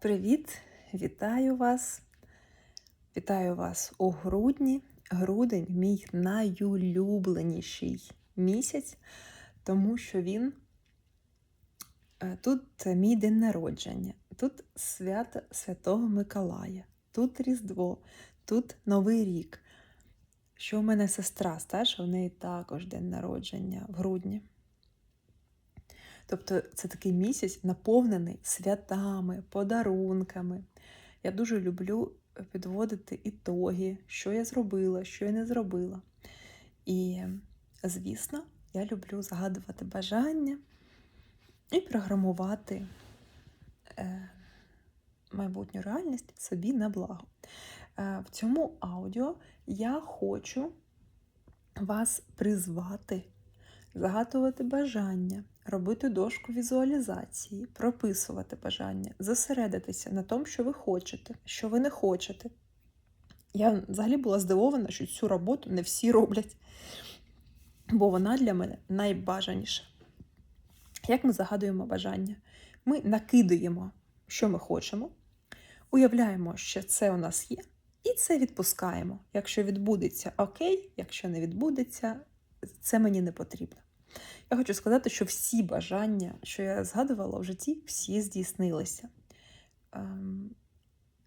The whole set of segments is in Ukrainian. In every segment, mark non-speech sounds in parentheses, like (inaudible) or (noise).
Привіт! Вітаю вас! Вітаю вас у грудні. Грудень мій найулюбленіший місяць, тому що він е, тут мій день народження, тут свято Святого Миколая, тут Різдво, тут Новий рік. Що у мене сестра старша, у неї також день народження в грудні. Тобто це такий місяць наповнений святами, подарунками. Я дуже люблю підводити ітоги, що я зробила, що я не зробила. І, звісно, я люблю згадувати бажання і програмувати е, майбутню реальність собі на благо. Е, в цьому аудіо я хочу вас призвати, загадувати бажання, робити дошку візуалізації, прописувати бажання, зосередитися на тому, що ви хочете, що ви не хочете. Я взагалі була здивована, що цю роботу не всі роблять, бо вона для мене найбажаніша. Як ми загадуємо бажання? Ми накидаємо, що ми хочемо, уявляємо, що це у нас є, і це відпускаємо. Якщо відбудеться окей, якщо не відбудеться, це мені не потрібно. Я хочу сказати, що всі бажання, що я згадувала в житті, всі здійснилися. Ем,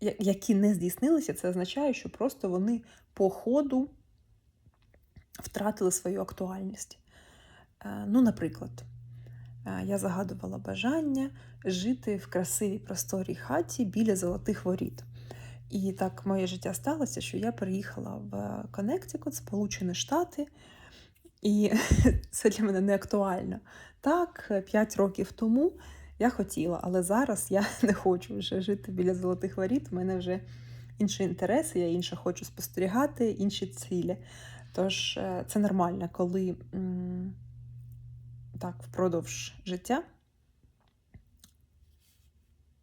які не здійснилися, це означає, що просто вони по ходу втратили свою актуальність. Е, ну, наприклад, е, я загадувала бажання жити в красивій просторій хаті біля золотих воріт. І так моє життя сталося, що я приїхала в Коннектикут, Сполучені Штати, і (laughs) це для мене не актуально. Так, 5 років тому я хотіла, але зараз я (laughs) не хочу вже жити біля золотих воріт. У мене вже інші інтереси, я інше хочу спостерігати, інші цілі. Тож е, це нормально, коли так, впродовж життя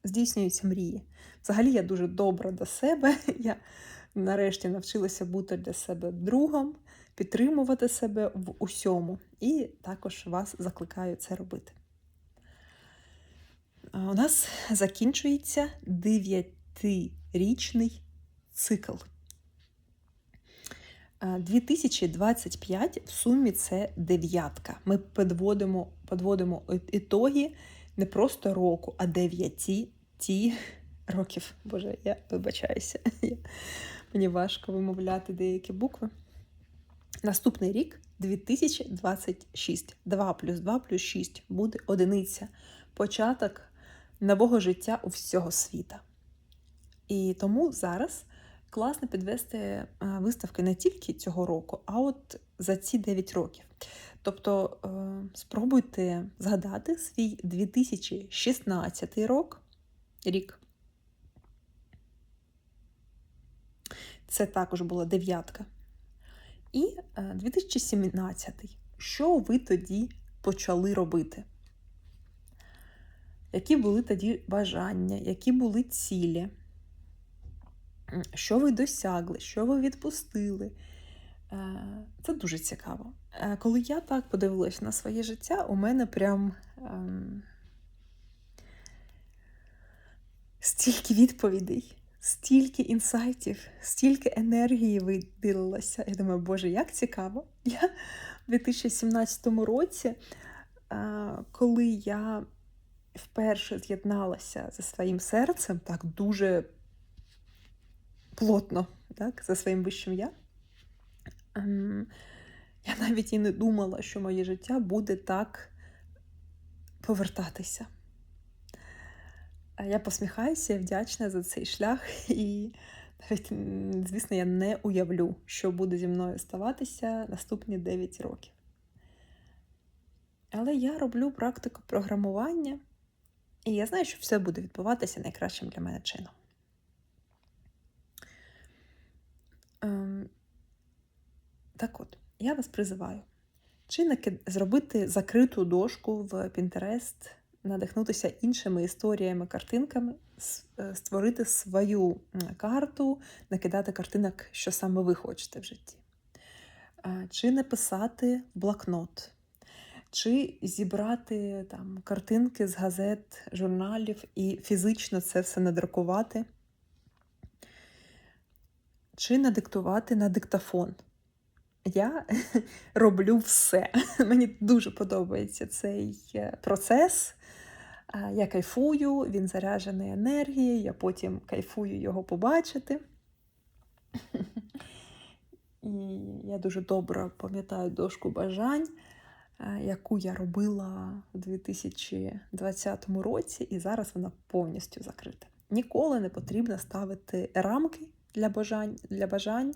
здійснюються мрії. Взагалі, я дуже добра до себе. (laughs) Я нарешті навчилася бути для себе другом, підтримувати себе в усьому. І також вас закликаю це робити. У нас закінчується дев'ятирічний цикл. 2025 в сумі це дев'ятка. Ми підводимо підводимо ітоги не просто року, а дев'яті ті років. Боже, я вибачаюся. (laughs) Мені важко вимовляти деякі букви. Наступний рік 2026. 2 плюс 2 плюс 6 буде одиниця. Початок нового життя у всього світа. І тому зараз класно підвести е, виставки не тільки цього року, а от за ці 9 років. Тобто е, спробуйте згадати свій 2016 рок, рік. Це також була дев'ятка. І 2017. Е, Що ви тоді почали робити? Які були тоді бажання, які були цілі? Що ви досягли, що ви відпустили? Е, це дуже цікаво. Е, коли я так подивилась на своє життя, у мене прям ем, стільки відповідей стільки інсайтів, стільки енергії виділилося. Я думаю, Боже, як цікаво. Я в 2017 році, коли я вперше з'єдналася зі своїм серцем, так дуже плотно, так, за своїм вищим я. Ем, я навіть і не думала, що моє життя буде так повертатися. Я посміхаюся, вдячна за цей шлях, (laughs) і навіть, звісно, я не уявлю, що буде зі мною ставатися наступні 9 років. Але я роблю практику програмування, і я знаю, що все буде відбуватися найкращим для мене чином. Ем, так от, я вас призиваю, чи зробити закриту дошку в Pinterest надихнутися іншими історіями, картинками, е, створити свою карту, накидати картинок, що саме ви хочете в житті. Чи написати блокнот, чи зібрати там картинки з газет, журналів і фізично це все надрукувати, чи надиктувати на диктофон. Я (laughs) роблю все. (laughs) Мені дуже подобається цей е, процес. Я кайфую, він заряджений енергією, я потім кайфую його побачити. (laughs) І я дуже добре пам'ятаю дошку бажань, е, яку я робила у 2020 році, і зараз вона повністю закрита. Ніколи не потрібно ставити рамки для бажань, для бажань.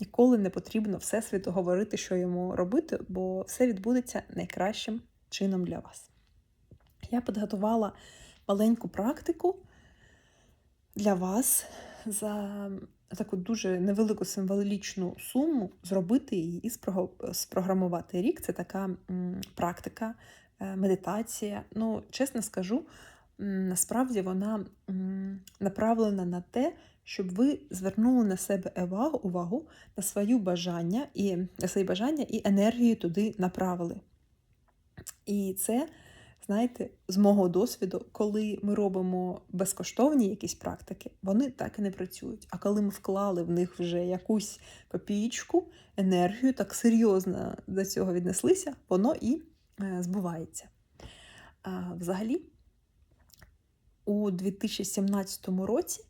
Ніколи не потрібно Всесвіту говорити, що йому робити, бо все відбудеться найкращим чином для вас. Я підготувала маленьку практику для вас за таку дуже невелику символічну суму зробити її і спрограмувати рік. Це така практика, е, медитація. Ну, чесно скажу, насправді вона направлена на те, щоб ви звернули на себе увагу на свою бажання і на свої бажання і енергію туди направили. І це знаєте, з мого досвіду, коли ми робимо безкоштовні якісь практики, вони так і не працюють. А коли ми вклали в них вже якусь копійку, енергію, так серйозно до цього віднеслися, воно і е, збувається. Взагалі, у 2017 році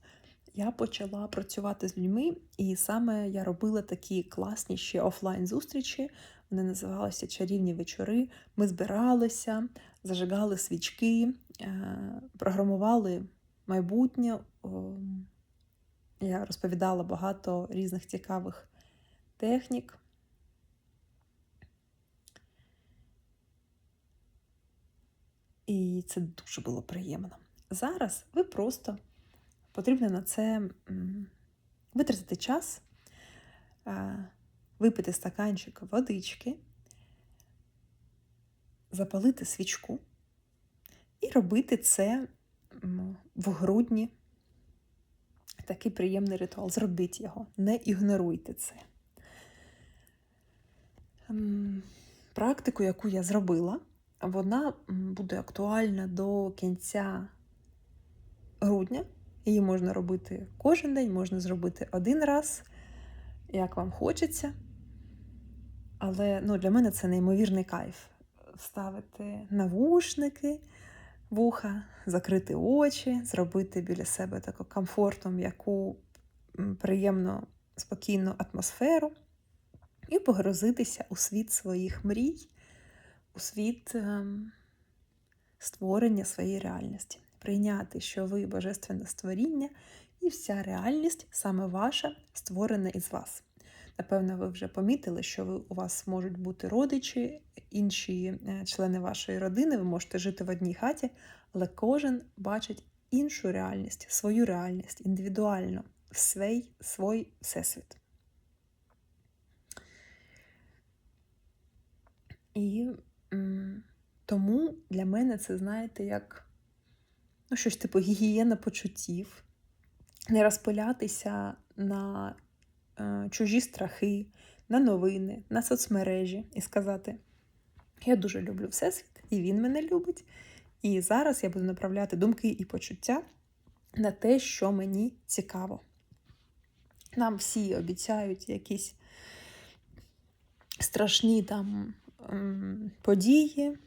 я почала працювати з людьми, і саме я робила такі класні ще офлайн-зустрічі. Вони називалися Чарівні вечори. Ми збиралися, зажигали свічки, е, програмували майбутнє. Я розповідала багато різних цікавих технік. І це дуже було приємно. Зараз ви просто потрібно на це витратити час, випити стаканчик водички запалити свічку і робити це в грудні. Такий приємний ритуал. Зробіть його, не ігноруйте це. Практику, яку я зробила, вона буде актуальна до кінця грудня. Її можна робити кожен день, можна зробити один раз, як вам хочеться. Але ну, для мене це неймовірний кайф вставити навушники, вуха, закрити очі, зробити біля себе таку комфортну, м'яку, приємну, спокійну атмосферу і погрузитися у світ своїх мрій, у світ ем, створення своєї реальності. Прийняти, що ви божественне створіння, і вся реальність саме ваша створена із вас. Напевно, ви вже помітили, що ви, у вас можуть бути родичі, інші е, члени вашої родини, ви можете жити в одній хаті, але кожен бачить іншу реальність, свою реальність індивідуально, свій, свій всесвіт. І тому для мене це, знаєте, як ну, щось типу гігієна почуттів, не розпилятися на Е, чужі страхи, на новини, на соцмережі і сказати: Я дуже люблю Всесвіт, і він мене любить. І зараз я буду направляти думки і почуття на те, що мені цікаво. Нам всі обіцяють якісь страшні там події,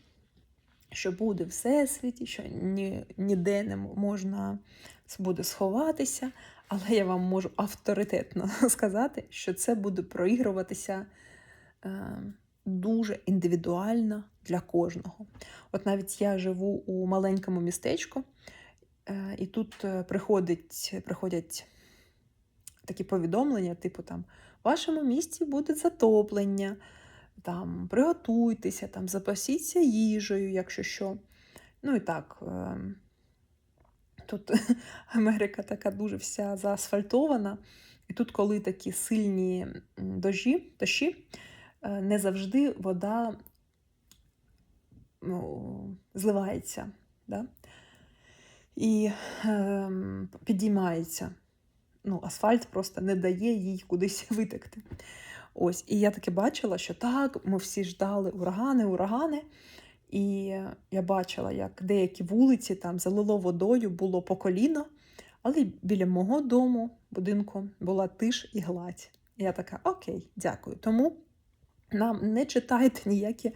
що буде всесвіті, що ні, ніде не можна буде сховатися. Але я вам можу авторитетно (laughs) сказати, що це буде проігруватися е, дуже індивідуально для кожного. От навіть я живу у маленькому містечку, е, і тут е, приходить, приходять такі повідомлення, типу там, в вашому місті буде затоплення, там, приготуйтеся, там, запасіться їжею, якщо що. Ну і так. Е, Тут (laughs) Америка така дуже вся заасфальтована. І тут, коли такі сильні дощі, дощі е, не завжди вода ну, зливається да? і е, підіймається. Ну, Асфальт просто не дає їй кудись (laughs) витекти. Ось, і я таки бачила, що так, ми всі ждали урагани, урагани. І я бачила, як деякі вулиці там залило водою, було по коліно, але біля мого дому, будинку, була тиш і гладь. І я така, окей, дякую. Тому нам не читайте ніякі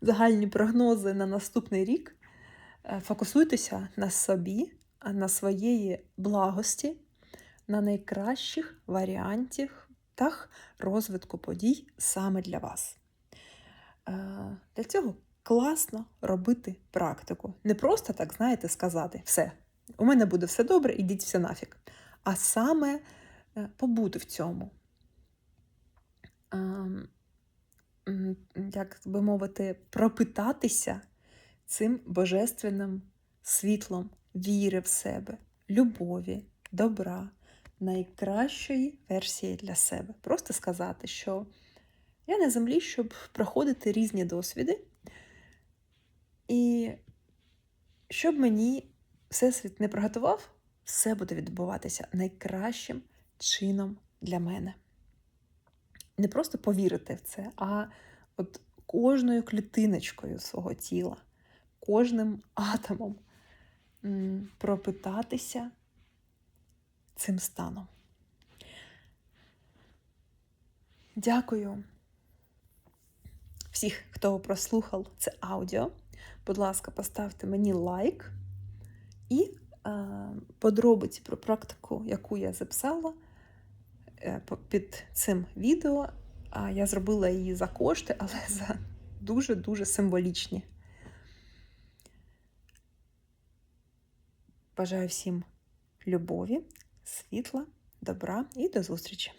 загальні прогнози на наступний рік. Е, Фокусуйтеся на собі, на своєї благості, на найкращих варіантах розвитку подій саме для вас. Е, Для цього класно робити практику. Не просто так, знаєте, сказати все, у мене буде все добре, ідіть все нафіг. А саме е, побути в цьому. Ем, Як би мовити, пропитатися цим божественним світлом віри в себе, любові, добра, найкращої версії для себе. Просто сказати, що я на землі, щоб проходити різні досвіди, і щоб мені Всесвіт не приготував, все буде відбуватися найкращим чином для мене. Не просто повірити в це, а от кожною клітиночкою свого тіла, кожним атомом пропитатися цим станом. Дякую всіх, хто прослухав це аудіо. Будь ласка, поставте мені лайк і е, подробиці про практику, яку я записала е, під цим відео. Я зробила її за кошти, але (laughs) за дуже-дуже символічні. Бажаю всім любові, світла, добра і до зустрічі!